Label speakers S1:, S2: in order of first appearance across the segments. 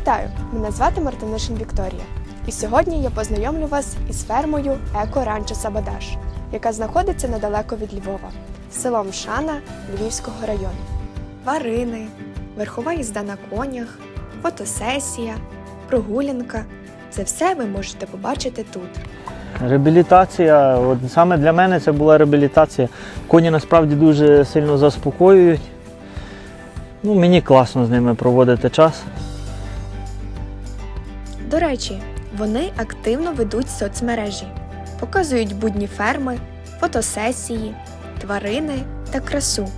S1: Вітаю! Мене звати Мартинишин Вікторія. І сьогодні я познайомлю вас із фермою Еко Ранчо Сабадаш, яка знаходиться недалеко від Львова, селом Шана Львівського району. Тварини, верхова їзда на конях, фотосесія, прогулянка це все ви можете побачити тут.
S2: Реабілітація, от саме для мене це була реабілітація. Коні насправді дуже сильно заспокоюють. Ну, мені класно з ними проводити час.
S1: До речі, вони активно ведуть соцмережі, показують будні ферми, фотосесії, тварини та красу.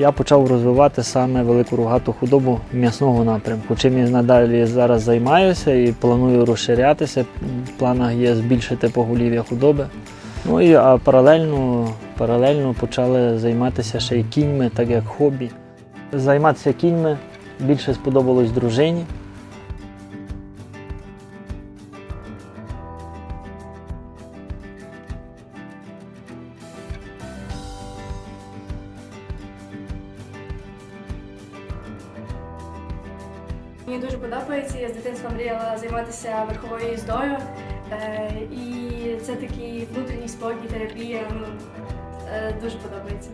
S2: Я почав розвивати саме велику рогату худобу м'ясного напрямку. Чим я надалі зараз займаюся і планую розширятися. В планах є збільшити поголів'я худоби. Ну і а паралельно, паралельно почали займатися ще й кіньми, так як хобі. Займатися кіньми більше сподобалось дружині.
S3: Мені дуже подобається. Я з дитинства мріяла займатися верховою їздою. Е, і це такий внутрішній спокій, терапія. Ну, е, дуже подобається.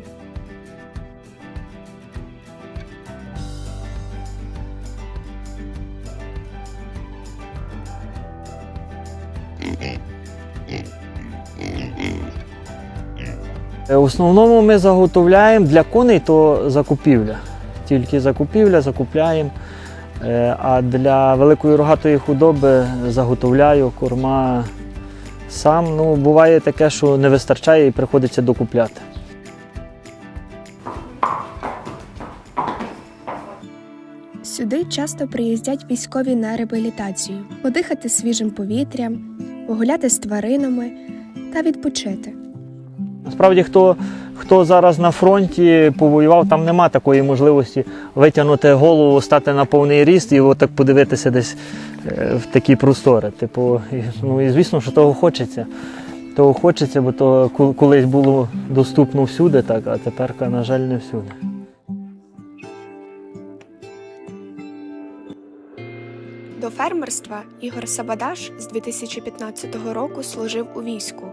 S2: Е, В основному ми заготовляємо для коней то закупівля. Тільки закупівля, закупляємо. Е, А для великої рогатої худоби заготовляю корма сам. Ну, буває таке, що не вистачає і приходиться докупляти.
S1: Сюди часто приїздять військові на реабілітацію, подихати свіжим повітрям, погуляти з тваринами та відпочити.
S2: Насправді, хто, хто зараз на фронті повоював, там нема такої можливості витягнути голову, стати на повний ріст і отак подивитися десь е, в такі простори. Типу, ну і звісно, що того хочеться. Того хочеться, бо то колись було доступно всюди, так, а тепер, на жаль, не всюди.
S1: До фермерства Ігор Сабадаш з 2015 року служив у війську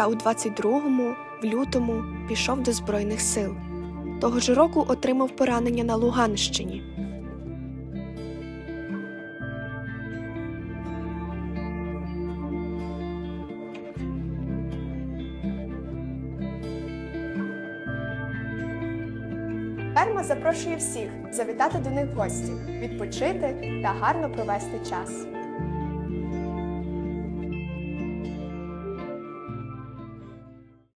S1: та у 22-му, в лютому, пішов до Збройних сил. Того ж року отримав поранення на Луганщині. Ферма запрошує всіх завітати до них в гості, відпочити та гарно провести час.